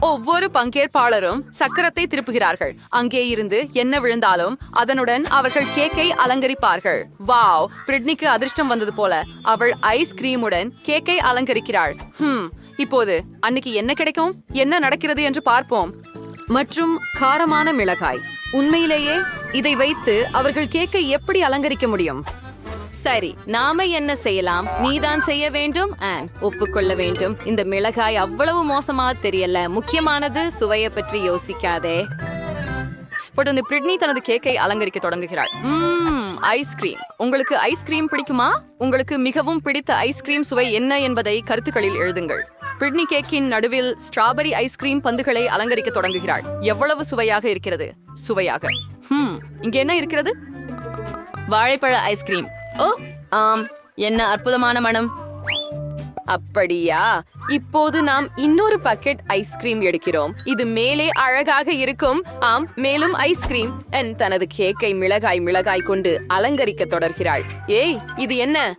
ஒவ்வொரு பங்கேற்பாளரும் சக்கரத்தை திருப்புகிறார்கள். அங்கே இருந்து என்ன விழுந்தாலும் அதனுடன் அவர்கள் கேக்கை அலங்கரிப்பார்கள். வாவ் பிரிட்னிக்கு அதிர்ஷ்டம் வந்தது போல. அவள் ஐஸ்கிரீமுடன் கேக்கை அலங்கரிக்கிறாள். ஹம் இப்போது அன்னைக்கு என்ன கிடைக்கும்? என்ன நடக்கிறது என்று பார்ப்போம். மற்றும் காரமான மிளகாய். உண்மையிலேயே இதை வைத்து அவர்கள் கேக்கை எப்படி அலங்கரிக்க முடியும்? சரி நாம என்ன செய்யலாம்? நீதான் செய்ய வேண்டும் ஆன் ஒப்புக்கொள்ள வேண்டும். இந்த மிளகாய் அவ்வளவு மோசமா தெரியல. முக்கியமானது சுவையை பற்றி யோசிக்காதே. தொடர்ந்து பிரிட்னி தனது கேக்கை அலங்கரிக்க தொடங்குகிறாள். ஐஸ்கிரீம் உங்களுக்கு ஐஸ்கிரீம் பிடிக்குமா? உங்களுக்கு மிகவும் பிடித்த ஐஸ்கிரீம் சுவை என்ன என்பதை கருத்துக்களில் எழுதுங்கள். பிரிட்னி கேக்கின் நடுவில் ஸ்ட்ராபெரி ஐஸ்கிரீம் பந்துகளை அலங்கரிக்க தொடங்குகிறாள். எவ்வளவு சுவையாக இருக்கிறது? சுவையாக. ஹம் இங்க என்ன இருக்கிறது? வாழைப்பழ ஐஸ்கிரீம் ஓ ஆம். என்ன அற்புதமான மனம். அப்படியா? இப்போது நாம் இன்னொரு பக்கெட் ஐஸ்கிரீம் எடுக்கிறோம். இது மேலே அழகாக இருக்கும். ஆம் மேலும் ஐஸ்கிரீம் என் தனது கேக்கை மிளகாய் மிளகாய் கொண்டு அலங்கரிக்க தொடர்கிறாள். ஏய் இது என்ன?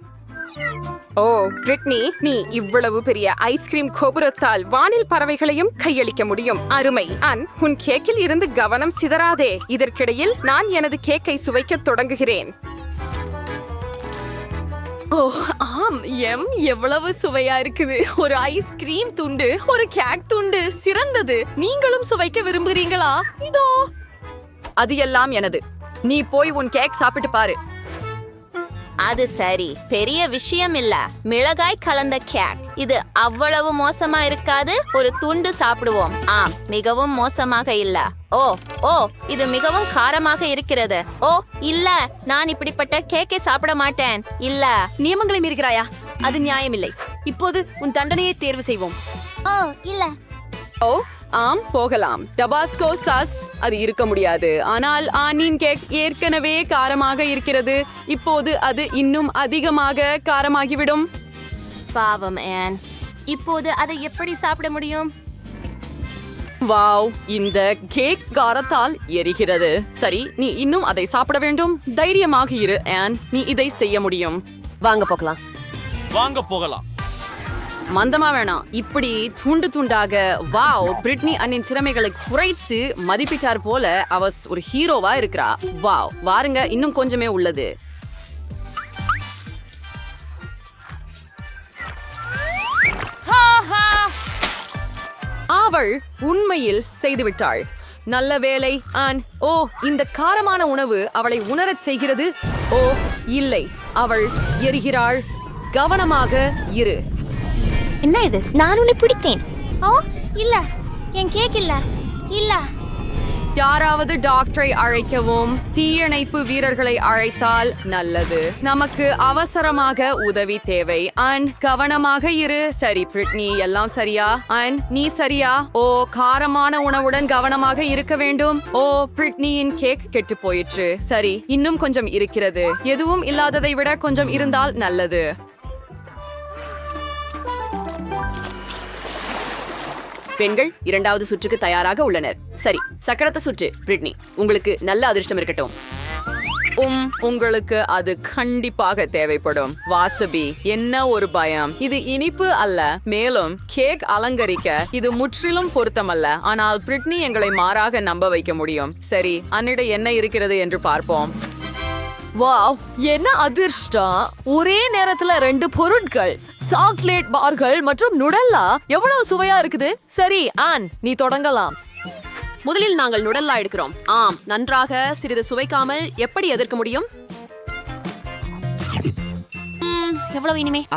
ஓ கிரிட்னி நீ இவ்வளவு பெரிய ஐஸ்கிரீம் கோபுரத்தால் வானில் பறவைகளையும் கையளிக்க முடியும். அருமை. அன் உன் கேக்கில் இருந்து கவனம் சிதறாதே. இதற்கிடையில் நான் எனது கேக்கை சுவைக்கத் தொடங்குகிறேன். ஓ ஆம் எம் எவ்வளவு சுவையா இருக்குது. ஒரு ஐஸ்கிரீம் துண்டு ஒரு கேக் துண்டு சிறந்தது. நீங்களும் சுவைக்க விரும்புகிறீங்களா இதோ. அது எல்லாம் எனது. நீ போய் உன் கேக் சாப்பிட்டு பாரு. அது சரி. பெரிய விஷயம் இல்ல. மிளகாய் கலந்த கேக் இது அவ்வளவு மோசமா இருக்காது. ஒரு துண்டு சாப்பிடுவோம். ஆம் மிகவும் மோசமாக இல்ல. ஓ ஓ இது மிகவும் காரமாக இருக்கிறது. ஓ இல்ல நான் இப்படிப்பட்ட கேக்கை சாப்பிட மாட்டேன். இல்ல. நியமங்களை மீறுகிறாயா அது நியாயமில்லை. இப்போது உன் தண்டனையை தேர்வு செய்வோம். ஓ இல்ல. ஓ ஆம் போகலாம். டபாஸ்கோ சாஸ் அது இருக்க முடியாது. ஆனால் ஆனின் கேக் ஏற்கனவே காரமாக இருக்கிறது. இப்போது அது இன்னும் அதிகமாக காரமாகிவிடும். பாவம் ஆன். இப்போது அதை எப்படி சாப்பிட முடியும்? வாவ் இந்த கேக் காரத்தால் எரிகிறது. சரி நீ இன்னும் அதை சாப்பிட வேண்டும். தைரியமாக இரு ஆன். நீ இதை செய்ய முடியும். வாங்க போகலாம். வாங்க போகலாம். மந்தமா வேணாம். இப்படி துண்டு துண்டாக வாவ் பிரிட்னி அண்ணின் திறமைகளை குறைத்து மதிப்பிட்டார் போல அவ ஒரு ஹீரோவா இருக்கிறா. வாவ் வாருங்க இன்னும் கொஞ்சமே உள்ளது. அவள் உண்மையில் செய்துவிட்டாள். நல்ல வேலை ஆன் ஓ இந்த காரமான உணவு அவளை உணரச் செய்கிறது? ஓ இல்லை. அவள் எரிகிறாள். கவனமாக இரு. என்ன இது? நான் உன்னை பிடித்தேன். ஓ இல்ல. என் கேக் இல்ல. இல்ல. யாராவது டாக்டரை அழைக்கவும் தீயணைப்பு வீரர்களை அழைத்தால் நல்லது. நமக்கு அவசரமாக உதவி தேவை. அண்ட் கவனமாக இரு. சரி பிரிட்னி எல்லாம் சரியா? அண்ட் நீ சரியா? ஓ காரமான உணவுடன் கவனமாக இருக்க வேண்டும். ஓ பிரிட்னியின் கேக் கெட்டு போயிற்று. சரி இன்னும் கொஞ்சம் இருக்கிறது. எதுவும் இல்லாததை விட கொஞ்சம் இருந்தால் நல்லது. பெண்கள் இரண்டாவது சுற்றுக்கு தயாராக உள்ளனர். சரி சக்கரத்த சுற்று பிரிட்னி. உங்களுக்கு நல்ல அதிர்ஷ்டம் இருக்கட்டும். உம் உங்களுக்கு அது கண்டிப்பாக தேவைப்படும். வாசபி என்ன ஒரு பயம். இது இனிப்பு அல்ல மேலும் கேக் அலங்கரிக்க இது முற்றிலும் பொருத்தமல்ல. ஆனால் பிரிட்னி எங்களை மாறாக நம்ப வைக்க முடியும். சரி அன்னிட என்ன இருக்கிறது என்று பார்ப்போம். வாவ் என்ன அதிர்ஷ்டம். ஒரே நேரத்துல ரெண்டு பொருட்கள் சாக்லேட் பார்கள் மற்றும் நுடல்லா. எவ்வளவு சுவையா இருக்குது? சரி ஆன் நீ தொடங்கலாம். முதலில் நாங்கள் நுடல்லா எடுக்கிறோம். ஆம் நன்றாக சிறிது சுவைக்காமல் எப்படி எதிர்க்க முடியும்? ம், எவ்வளவு இனிமே?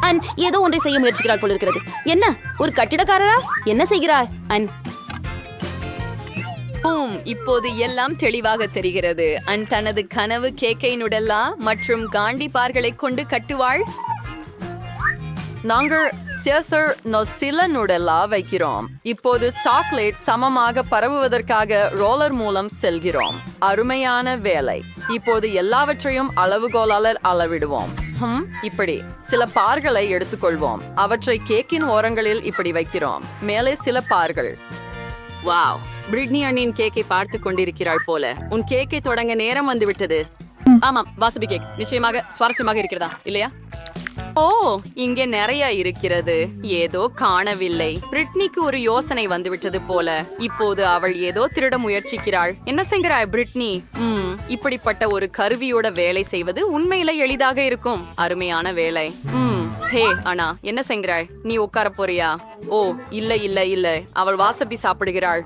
அன் ஏதோ ஒன்றை செய்ய முயற்சிக்கிறாள் போல இருக்கிறது என்ன ஒரு கட்டிடக்காரரா? என்ன செய்கிறார் அன் பூம். இப்போது எல்லாம் தெளிவாக தெரிகிறது. அன் தனது கனவு கேக்கை நுடல்லா மற்றும் காண்டி பார்களை கொண்டு கட்டுவாள்? நாங்கள் சேசர் நொசில நுடல்லா வைக்கிறோம். இப்போது சாக்லேட் சமமாக பரவுவதற்காக ரோலர் மூலம் செல்கிறோம். அருமையான வேலை. இப்போது எல்லாவற்றையும் அளவுகோலாளர் அளவிடுவோம். ஹம் இப்படி. சில பார்களை எடுத்துக்கொள்வோம். அவற்றை கேக்கின் ஓரங்களில் இப்படி வைக்கிறோம். மேலே சில பார்கள். வாவ் பிரிட்னி அண்ணின் கேக்கை பார்த்து கொண்டிருக்கிறாள் போல. உன் கேக்கை தொடங்க நேரம் வந்து விட்டது. ஆமாம் வாசபி கேக் நிச்சயமாக சுவாரஸ்யமாக இருக்கிறதா? இல்லையா? ஓ இங்கே நிறைய இருக்கிறது. ஏதோ காணவில்லை. பிரிட்னிக்கு ஒரு யோசனை வந்துவிட்டது போல. இப்போது அவள் ஏதோ திருட முயற்சிக்கிறாள். என்ன செய்கிறாய் பிரிட்னி? உம் இப்படிப்பட்ட ஒரு கருவியோட வேலை செய்வது உண்மையில எளிதாக இருக்கும். அருமையான வேலை. உம் ஹே அண்ணா என்ன செய்கிறாய் நீ உட்கார போறியா? ஓ இல்ல இல்ல இல்ல. அவள் வாசப்பி சாப்பிடுகிறாள்.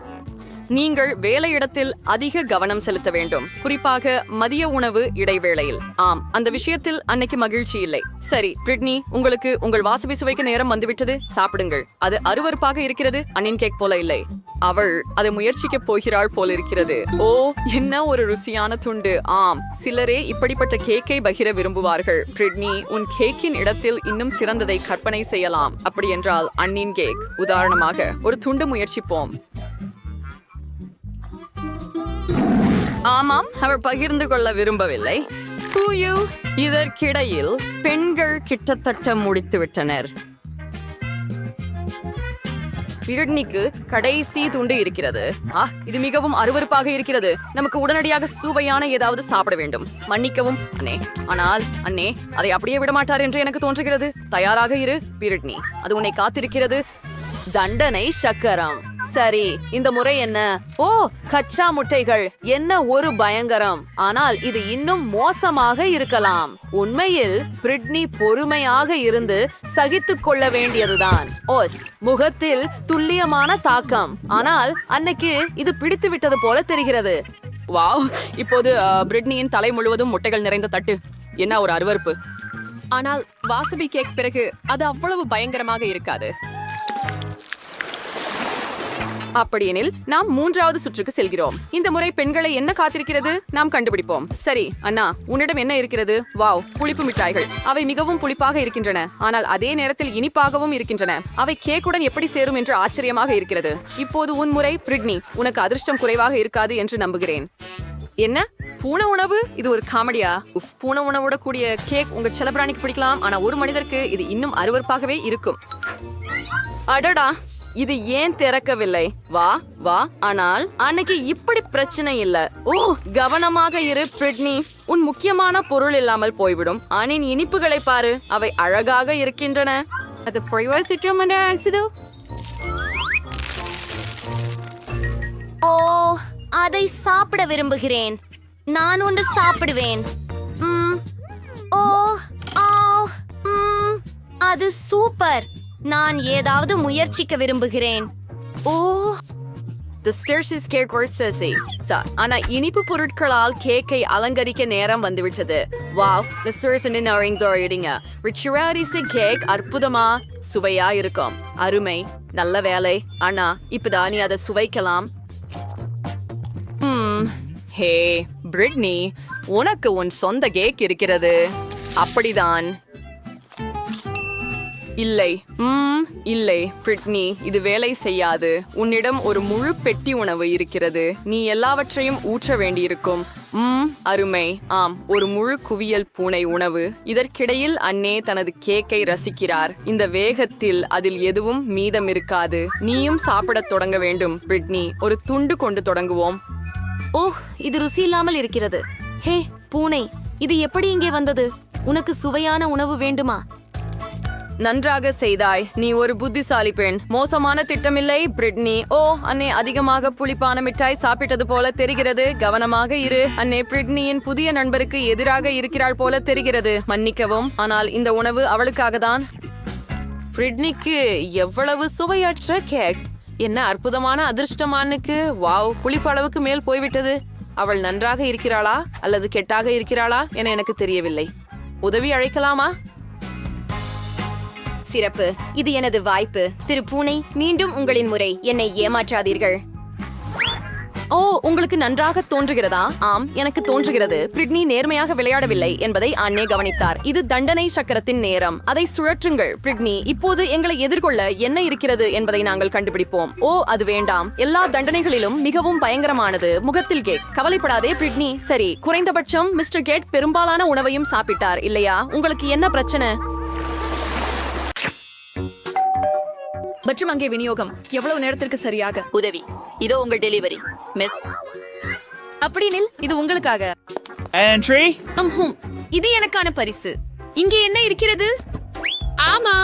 நீங்கள் வேலையிடத்தில் அதிக கவனம் செலுத்த வேண்டும். குறிப்பாக மதிய உணவு இடைவேளையில். ஆம் அந்த விஷயத்தில் அன்னைக்கு மகிழ்ச்சி இல்லை. சரி பிரிட்னி உங்களுக்கு உங்கள் வாசபி சுவைக்கு நேரம் வந்துவிட்டது. சாப்பிடுங்கள். அது அருவருப்பாக இருக்கிறது அன்னின் கேக் போல இல்லை. அவள் அதை முயற்சிக்க போகிறாள் போல இருக்கிறது ஓ என்ன ஒரு ருசியான துண்டு. ஆம் சிலரே இப்படிப்பட்ட கேக்கை பகிர விரும்புவார்கள். பிரிட்னி உன் கேக்கின் இடத்தில் இன்னும் சிறந்ததை கற்பனை செய்யலாம். அப்படி என்றால் அண்ணின் கேக். உதாரணமாக ஒரு துண்டு முயற்சிப்போம். ஆமாம் அவர் பகிர்ந்து கொள்ள விரும்பவில்லை. கூயு இதற்கிடையில் பெண்கள் கிட்டத்தட்ட முடித்து விட்டனர் பிரிட்னிக்கு கடைசி துண்டு இருக்கிறது. ஆ இது மிகவும் அருவருப்பாக இருக்கிறது. நமக்கு உடனடியாக சுவையான ஏதாவது சாப்பிட வேண்டும். மன்னிக்கவும் அண்ணே. ஆனால் அண்ணே அதை அப்படியே விட மாட்டார் என்று எனக்கு தோன்றுகிறது. தயாராக இரு பிரிட்னி. அது உன்னை காத்திருக்கிறது. தண்டனை சக்கரம். சரி இந்த முறை என்ன? ஓ கச்சா முட்டைகள். என்ன ஒரு பயங்கரம். ஆனால் இது இன்னும் மோசமாக இருக்கலாம். உண்மையில் பிரிட்னி பொறுமையாக இருந்து சகித்துக் கொள்ள வேண்டியதுதான். ஓஸ் முகத்தில் துல்லியமான தாக்கம். ஆனால் அன்னைக்கு இது பிடித்து விட்டது போல தெரிகிறது. வாவ் இப்போது அஹ், பிரிட்னியின் தலை முழுவதும் முட்டைகள் நிறைந்த தட்டு. என்ன ஒரு அருவருப்பு. ஆனால் வாசபி கேக் பிறகு அது அவ்வளவு பயங்கரமாக இருக்காது. அப்படியெனில் நாம் மூன்றாவது சுற்றுக்கு செல்கிறோம். இந்த முறை பெண்களை என்ன காத்திருக்கிறது? நாம் கண்டுபிடிப்போம். சரி அண்ணா உன்னிடம் என்ன இருக்கிறது? வாவ் புளிப்பு மிட்டாய்கள். அவை மிகவும் புளிப்பாக இருக்கின்றன. ஆனால் அதே நேரத்தில் இனிப்பாகவும் இருக்கின்றன. அவை கேக்குடன் எப்படி சேரும் என்று ஆச்சரியமாக இருக்கிறது. இப்போது உன் முறை பிரிட்னி. உனக்கு அதிர்ஷ்டம் குறைவாக இருக்காது என்று நம்புகிறேன். என்ன? பூனை உணவு? இது ஒரு காமெடியா? உஃப் பூனை உணவோட கூடிய கேக் உங்க செலபிராணிக்கு பிடிக்கலாம். ஆனா ஒரு மனிதருக்கு இது இன்னும் அருவருப்பாகவே இருக்கும். அடடா இது ஏன் திறக்கவில்லை? வா வா ஆனால் அன்னைக்கு இப்படி பிரச்சனை இல்ல. ஓ கவனமாக இரு பிரிட்னி. உன் முக்கியமான பொருள் இல்லாமல் போய்விடும். ஆனின் இனிப்புகளை பாரு அவை அழகாக இருக்கின்றன. அது ஓ அதை சாப்பிட விரும்புகிறேன். நான் ஒன்று சாப்பிடுவேன். ம், ஓ ஆ ம், அது சூப்பர். நான் ஏதாவது முயற்சிக்க விரும்புகிறேன். ஓ. The stairs is cake or sissy. ஆனா இனிப்பு பொருட்களால் கேக்கை அலங்கரிக்க நேரம் வந்துவிட்டது. Wow the stairs and cake அற்புதமா சுவையா இருக்கும். அருமை நல்ல வேலை. ஆனா இப்பதான் நீ அதை சுவைக்கலாம். ம் ஹே பிரிட்னி உனக்கு உன் சொந்த கேக் இருக்கிறது. அப்படிதான். இல்லை. ம் இல்லை பிரிட்னி இது வேலை செய்யாது. உன்னிடம் ஒரு முழு பெட்டி உணவு இருக்கிறது. நீ எல்லாவற்றையும் ஊற்ற வேண்டியிருக்கும். ம் அருமை. ஆம் ஒரு முழு குவியல் பூனை உணவு. இதற்கிடையில் அன்னே தனது கேக்கை ரசிக்கிறார். இந்த வேகத்தில் அதில் எதுவும் மீதம் இருக்காது நீயும் சாப்பிடத் தொடங்க வேண்டும் பிரிட்னி. ஒரு துண்டு கொண்டு தொடங்குவோம். ஓஹ் இது ருசி இல்லாமல் இருக்கிறது. ஹே பூனை இது எப்படி இங்கே வந்தது? உனக்கு சுவையான உணவு வேண்டுமா? நன்றாக செய்தாய். நீ ஒரு புத்திசாலி பெண். மோசமான திட்டமில்லை. பிரிட்னி ஓ அன்னே அதிகமாக புளிப்பான மிட்டாய் சாப்பிட்டது போல தெரிகிறது. கவனமாக இரு. அன்னே பிரிட்னியின் புதிய நண்பருக்கு எதிராக இருக்கிறாள் போல தெரிகிறது. மன்னிக்கவும். ஆனால் இந்த உணவு அவளுக்காக தான் பிரிட்னிக்கு எவ்வளவு சுவையற்ற கேக். என்ன அற்புதமான அதிர்ஷ்டமானுக்கு வாவ் புளிப்பளவுக்கு மேல் போய்விட்டது. அவள் நன்றாக இருக்கிறாளா? அல்லது கெட்டாக இருக்கிறாளா? என எனக்கு தெரியவில்லை. உதவி அழைக்கலாமா? சிறப்பு. இது எனது வாய்ப்பு. திரு பூனை மீண்டும் உங்களின் முறை. என்னை ஏமாற்றாதீர்கள். ஓ உங்களுக்கு நன்றாக தோன்றுகிறதா? ஆம் எனக்கு தோன்றுகிறது. பிரிட்னி நேர்மையாக விளையாடவில்லை என்பதை அன்னே கவனித்தார். இது தண்டனை சக்கரத்தின் நேரம். அதை சுழற்றுங்கள் பிரிட்னி. இப்போது எங்களை எதிர்கொள்ள என்ன இருக்கிறது என்பதை நாங்கள் கண்டுபிடிப்போம். ஓ அது வேண்டாம். எல்லா தண்டனைகளிலும் மிகவும் பயங்கரமானது. முகத்தில் கேக். கவலைப்படாதே பிரிட்னி. சரி குறைந்தபட்சம் மிஸ்டர் கேட் பெரும்பாலான உணவையும் சாப்பிட்டார் இல்லையா? உங்களுக்கு என்ன பிரச்சனை? மற்றும் அங்கே விநியோகம் எவ்வளவு நேரத்திற்கு சரியாக? உதவி. இதோ உங்கள் டெலிவரி. மிஸ். அப்படினில் இது உங்களுக்காக. Entry. ஹும். இது எனக்கான பரிசு. இங்கே என்ன இருக்கிறது? ஆமா.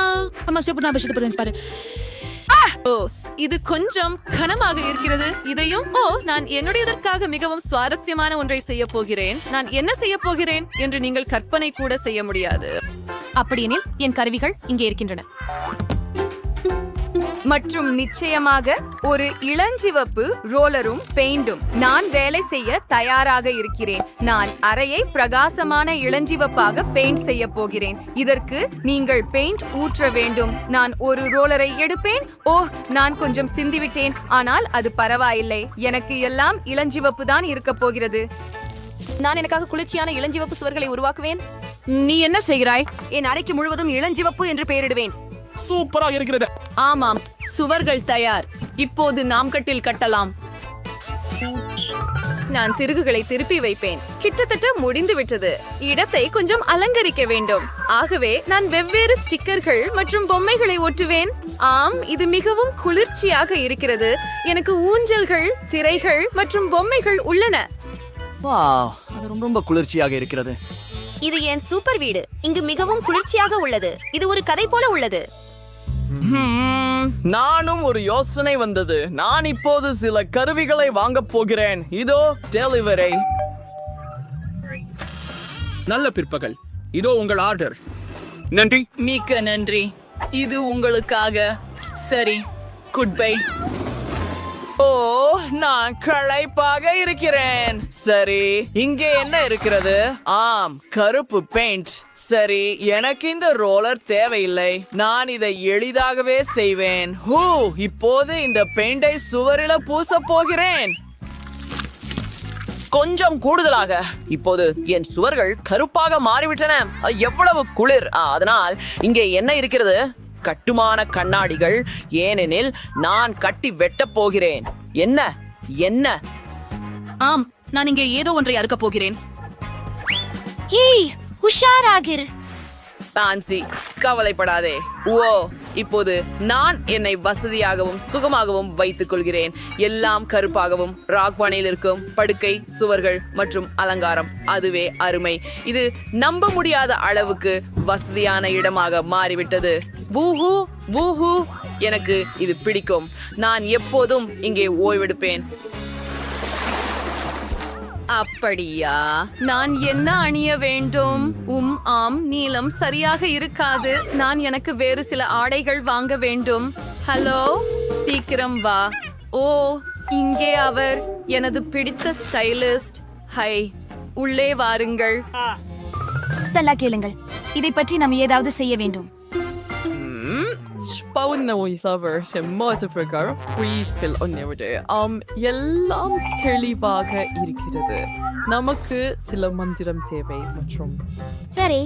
ஓ இது கொஞ்சம் கனமாக இருக்கிறது. இதையும் ஓ நான் என்னுடையதற்காக மிகவும் சுவாரஸ்யமான ஒன்றை செய்ய போகிறேன். நான் என்ன செய்ய போகிறேன் என்று நீங்கள் கற்பனை கூட செய்ய முடியாது. அப்படியெனில் என் கருவிகள் இங்கே இருக்கின்றன. மற்றும் நிச்சயமாக ஒரு இளஞ்சிவப்பு ரோலரும் பெயிண்டும். நான் வேலை செய்ய தயாராக இருக்கிறேன். நான் அறையை பிரகாசமான இளஞ்சிவப்பாக பெயிண்ட் செய்ய போகிறேன். இதற்கு நீங்கள் பெயிண்ட் ஊற்ற வேண்டும். நான் ஒரு ரோலரை எடுப்பேன். ஓ நான் கொஞ்சம் சிந்திவிட்டேன். ஆனால் அது பரவாயில்லை. எனக்கு எல்லாம் இளஞ்சிவப்பு தான் இருக்க போகிறது. நான் எனக்காக குளிர்ச்சியான இளஞ்சிவப்பு சுவர்களை உருவாக்குவேன். நீ என்ன செய்கிறாய்? என் அறைக்கு முழுவதும் இளஞ்சிவப்பு என்று பெயரிடுவேன். சூப்பராக இருக்கிறது. ஆமாம் சுவர்கள் தயார். இப்போது நாம் கட்டில் கட்டலாம். நான் திருகுகளை திருப்பி வைப்பேன். கிட்டத்தட்ட முடிந்து விட்டது. இடத்தை கொஞ்சம் அலங்கரிக்க வேண்டும். ஆகவே நான் வெவ்வேறு ஸ்டிக்கர்கள் மற்றும் பொம்மைகளை ஒட்டுவேன். ஆம் இது மிகவும் குளிர்ச்சியாக இருக்கிறது. எனக்கு ஊஞ்சல்கள் திரைகள் மற்றும் பொம்மைகள் உள்ளன. வாவ் அது ரொம்ப ரொம்ப குளிர்ச்சியாக இருக்கிறது. இது என் சூப்பர் வீடு. இங்கு மிகவும் குளிர்ச்சியாக உள்ளது. இது ஒரு கதை போல உள்ளது. நானும் ஒரு யோசனை வந்தது. நான் இப்போது சில கருவிகளை வாங்கப் போகிறேன். இதோ டெலிவரி நல்ல பிற்பகல். இதோ உங்கள் ஆர்டர் நன்றி. மிக்க நன்றி. இது உங்களுக்காக. சரி குட் பை ஓ நான் களைப்பாக இருக்கிறேன். சரி இங்கே என்ன இருக்கிறது? ஆம் கருப்பு பெயிண்ட் சரி எனக்கு இந்த ரோலர் தேவையில்லை. நான் இதை எளிதாகவே செய்வேன். ஹூ இப்போது இந்த பெயிண்டை சுவரில பூச போகிறேன். கொஞ்சம் கூடுதலாக. இப்போது என் சுவர்கள் கருப்பாக மாறிவிட்டன. எவ்வளவு குளிர். அதனால் இங்கே என்ன இருக்கிறது? கட்டுமான கண்ணாடிகள் ஏனெனில் நான் கட்டி வெட்டப் போகிறேன். என்ன? என்ன? ஆம் நான் இங்கே ஏதோ ஒன்றை அறுக்கப் போகிறேன். ஏய் உஷாராகிர். பான்சி கவலைப்படாதே. ஓ இப்போது நான் என்னை வசதியாகவும் சுகமாகவும் வைத்துக் கொள்கிறேன். எல்லாம் கருப்பாகவும் ராக் பானையில் இருக்கும் படுக்கை சுவர்கள் மற்றும் அலங்காரம். அதுவே அருமை. இது நம்ப முடியாத அளவுக்கு வசதியான இடமாக மாறிவிட்டது. வூஹூ வூஹூ. எனக்கு இது பிடிக்கும். நான் எப்போதும் இங்கே ஓய்வெடுப்பேன். அப்படியா? நான் என்ன அணிய வேண்டும்? உம் ஆம் நீளம் சரியாக இருக்காது. நான் எனக்கு வேறு சில ஆடைகள் வாங்க வேண்டும். ஹலோ சீக்கிரம் வா. ஓ இங்கே அவர். எனது பிடித்த ஸ்டைலிஸ்ட். ஹை உள்ளே வாருங்கள். நல்லா கேளுங்கள். இதை பற்றி நாம் ஏதாவது செய்ய வேண்டும். ஸ்பவுன்னவர் செம்மாசபர்கள் உயிர்ஸ்கள் ஒன்னவரு ஆம் எல்லாம் தெளிவாக இருக்கிறது நமக்கு சில மந்திரம் தேவை மற்றும் சரி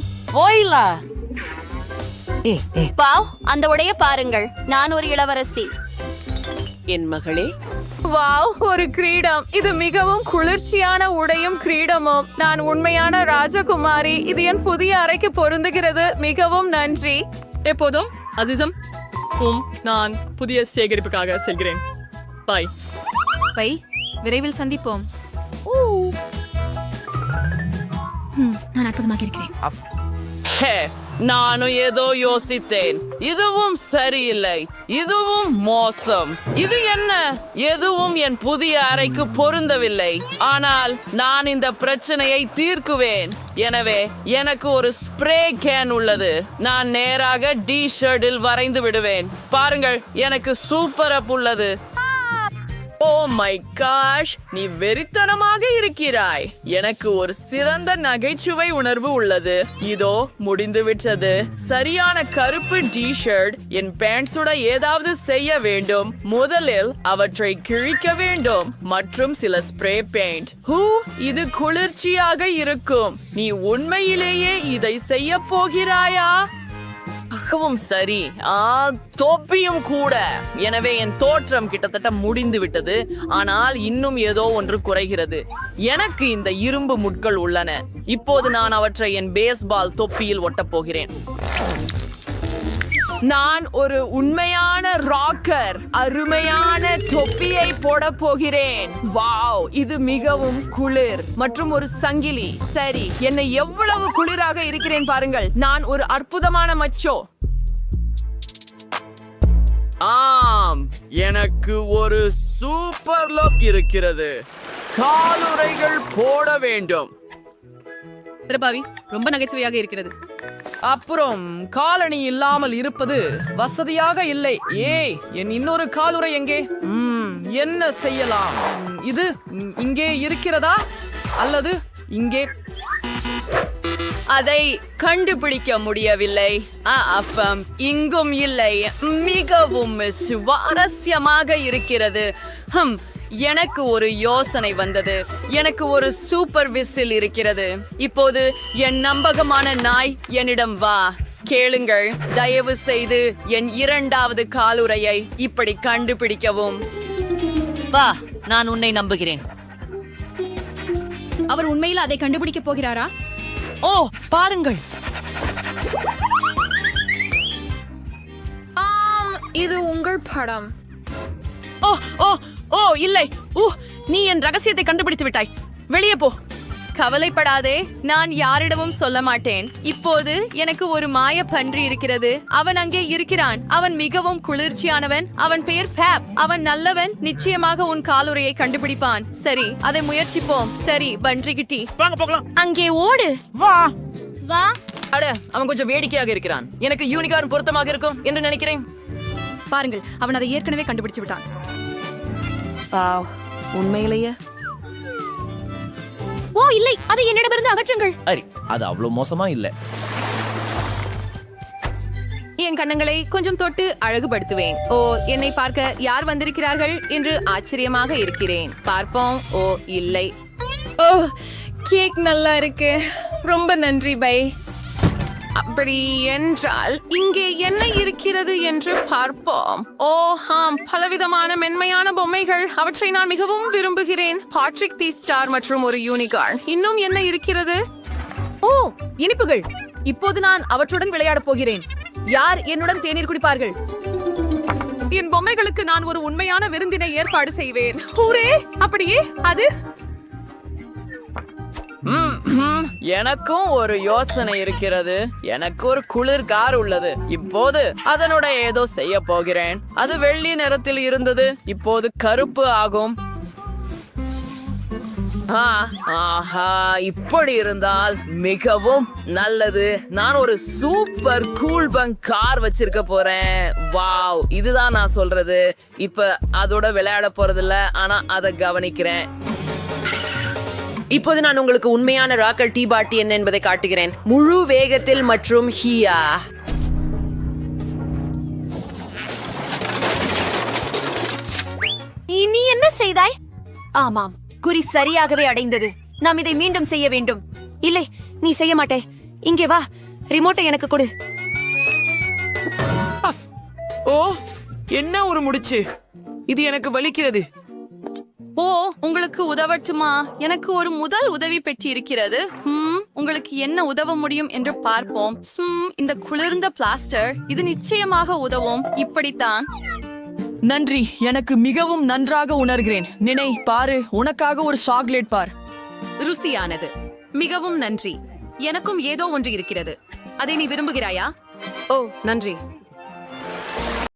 பாவ் அந்த உடைய பாருங்கள் நான் ஒரு இளவரசி என் மகளே. வாவ் ஒரு கிரீடம் இது மிகவும் குளிர்ச்சியான உடையும் கிரீடமும் நான் உண்மையான ராஜகுமாரி இது என் புதிய அறைக்கு பொருந்துகிறது மிகவும் நன்றி எப்போதும் அசிசம் உம் நான் புதிய சேகரிப்புக்காக செல்கிறேன். பாய் பை விரைவில் சந்திப்போம். நான் அற்புதமாக இருக்கிறேன். ஹே நானும் ஏதோ யோசித்தேன். இதுவும் சரியில்லை. இதுவும் மோசம். இது என்ன? எதுவும் என் புதிய அறைக்கு பொருந்தவில்லை. ஆனால் நான் இந்த பிரச்சனையை தீர்க்குவேன். எனவே எனக்கு ஒரு ஸ்ப்ரே கேன் உள்ளது. நான் நேராக டி ஷர்ட்டில் வரைந்து விடுவேன். பாருங்கள் எனக்கு சூப்பர் அப் உள்ளது. ஓ மை காஷ் நீ வெறித்தனமாக இருக்கிறாய். எனக்கு ஒரு சிறந்த நகைச்சுவை உணர்வு உள்ளது. இதோ முடிந்துவிட்டது. சரியான கருப்பு டி ஷர்ட் என் பேண்ட்ஸுட ஏதாவது செய்ய வேண்டும். முதலில் அவற்றை கிழிக்க வேண்டும். மற்றும் சில ஸ்ப்ரே பெயிண்ட் ஹூ இது குளிர்ச்சியாக இருக்கும். நீ உண்மையிலேயே இதை செய்ய போகிறாயா? மிகவும் சரி. ஆ தொப்பியும் கூட. எனவே என் தோற்றம் கிட்டத்தட்ட முடிந்து விட்டது. ஆனால் இன்னும் ஏதோ ஒன்று குறைகிறது. எனக்கு இந்த இரும்பு முட்கள் உள்ளன. இப்போது நான் அவற்றை என் பேஸ்பால் தொப்பியில் ஒட்டப் போகிறேன். நான் ஒரு உண்மையான ராக்கர் அருமையான தொப்பியை போட போகிறேன். வாவ் இது மிகவும் குளிர் மற்றும் ஒரு சங்கிலி. சரி என்னை எவ்வளவு குளிராக இருக்கிறேன் பாருங்கள். நான் ஒரு அற்புதமான மச்சோ. ஆம் எனக்கு ஒரு சூப்பர் லுக் இருக்கிறது. காலுறைகள் போட வேண்டும். பிரபாவி ரொம்ப நகைச்சுவையாக இருக்கிறது. அப்புறம் காலணி இல்லாமல் இருப்பது வசதியாக இல்லை. ஏய் என் இன்னொரு காலுறை எங்கே? என்ன செய்யலாம்? இது இங்கே இருக்கிறதா? அல்லது இங்கே? அதை கண்டுபிடிக்க முடியவில்லை. ஆ, அப்பம் இங்கும் இல்லை. மிகவும் சுவாரஸ்யமாக இருக்கிறது. ஹம் எனக்கு ஒரு யோசனை வந்தது. எனக்கு ஒரு சூப்பர் விசில் இருக்கிறது. இப்போது என் நம்பகமான நாய் என்னிடம் வா. கேளுங்கள் தயவு செய்து என் இரண்டாவது காலுறையை இப்படி கண்டுபிடிக்கவும். வா நான் உன்னை நம்புகிறேன். அவர் உண்மையில் அதை கண்டுபிடிக்க போகிறாரா? ஓ பாருங்கள். இது உங்கள் படம். ஓ ஓ ஓ இல்லை. ஊ நீ என் ரகசியத்தை கண்டுபிடித்து விட்டாய். வெளியே போ. கவலைப்படாதே நான் யாரிடமும் சொல்ல மாட்டேன். இப்போது எனக்கு ஒரு மாய பன்றி இருக்கிறது. அவன் அங்கே இருக்கிறான். அவன் மிகவும் குளிர்ச்சியானவன். அவன் பெயர் ஃபேப். அவன் நல்லவன். நிச்சயமாக உன் காலுறையை கண்டுபிடிப்பான். சரி அதை முயற்சிப்போம். சரி பன்றி கிட்டி. அங்கே ஓடு. வா. வா. அட அவன் கொஞ்சம் வேடிக்கையாக இருக்கிறான். எனக்கு யூனிகார்ன் பொருத்தமாக இருக்கும் என்று நினைக்கிறேன். பாருங்கள் அவன் அதை ஏற்கனவே கண்டுபிடிச்சு விட்டான். உண்மையிலேயே? ஓ இல்லை அதை என்னிடமிருந்து அகற்றுங்கள். சரி அது அவ்வளவு மோசமா இல்ல. என் கண்ணங்களை கொஞ்சம் தொட்டு அழகுபடுத்துவேன். ஓ என்னை பார்க்க யார் வந்திருக்கிறார்கள் என்று ஆச்சரியமாக இருக்கிறேன். பார்ப்போம். ஓ இல்லை. ஓ கேக் நல்லா இருக்கு. ரொம்ப நன்றி பை. அப்படி என்றால் இங்கே என்ன இருக்கிறது என்று பார்ப்போம். ஓ ஹாம் பலவிதமான மென்மையான பொம்மைகள். அவற்றை நான் மிகவும் விரும்புகிறேன். பாட்ரிக் தி ஸ்டார் மற்றும் ஒரு யூனிகார்ன் இன்னும் என்ன இருக்கிறது? ஓ இனிப்புகள். இப்போது நான் அவற்றுடன் விளையாடப் போகிறேன். யார் என்னுடன் தேநீர் குடிப்பார்கள்? என் பொம்மைகளுக்கு நான் ஒரு உண்மையான விருந்தினை ஏற்பாடு செய்வேன். ஊரே அப்படியே அது? எனக்கும் ஒரு யோசனை இருக்கிறது. எனக்கு ஒரு குளிர் கார் உள்ளது. இப்போது அதனுடைய ஏதோ செய்ய போகிறேன். அது வெள்ளி நிறத்தில் இருந்தது. இப்போது கருப்பு ஆகும். ஆ, ஆஹா இப்படி இருந்தால் மிகவும் நல்லது. நான் ஒரு சூப்பர் கூல் பங்க் கார் வச்சிருக்க போறேன். வாவ் இதுதான் நான் சொல்றது. இப்ப அதோட விளையாட போறதில்ல ஆனா அதை கவனிக்கிறேன். இப்போது நான் உங்களுக்கு உண்மையான ராக்கர் டீ பாட்டி என்ன என்பதை காட்டுகிறேன். முழு வேகத்தில் மற்றும் ஹியா. நீ என்ன செய்தாய்? ஆமாம் குறி சரியாகவே அடைந்தது. நாம் இதை மீண்டும் செய்ய வேண்டும். இல்லை நீ செய்ய மாட்டே இங்கே வா ரிமோட்டை எனக்கு கொடு. ஓ என்ன ஒரு முடிச்சு? இது எனக்கு வலிக்கிறது. ஓ உங்களுக்கு உதவட்டுமா? எனக்கு ஒரு முதல் உதவி பெட்டி இருக்கிறது ஹம், உங்களுக்கு என்ன உதவ முடியும் என்று பார்ப்போம். இந்த குளிர்ந்த பிளாஸ்டர் இது நிச்சயமாக உதவும். இப்படித்தான். நன்றி. எனக்கு மிகவும் நன்றாக உணர்கிறேன். நினை பாரு உனக்காக ஒரு சாக்லேட் பார். ருசியானது. மிகவும் நன்றி. எனக்கும் ஏதோ ஒன்று இருக்கிறது. அதை நீ விரும்புகிறாயா? ஓ நன்றி.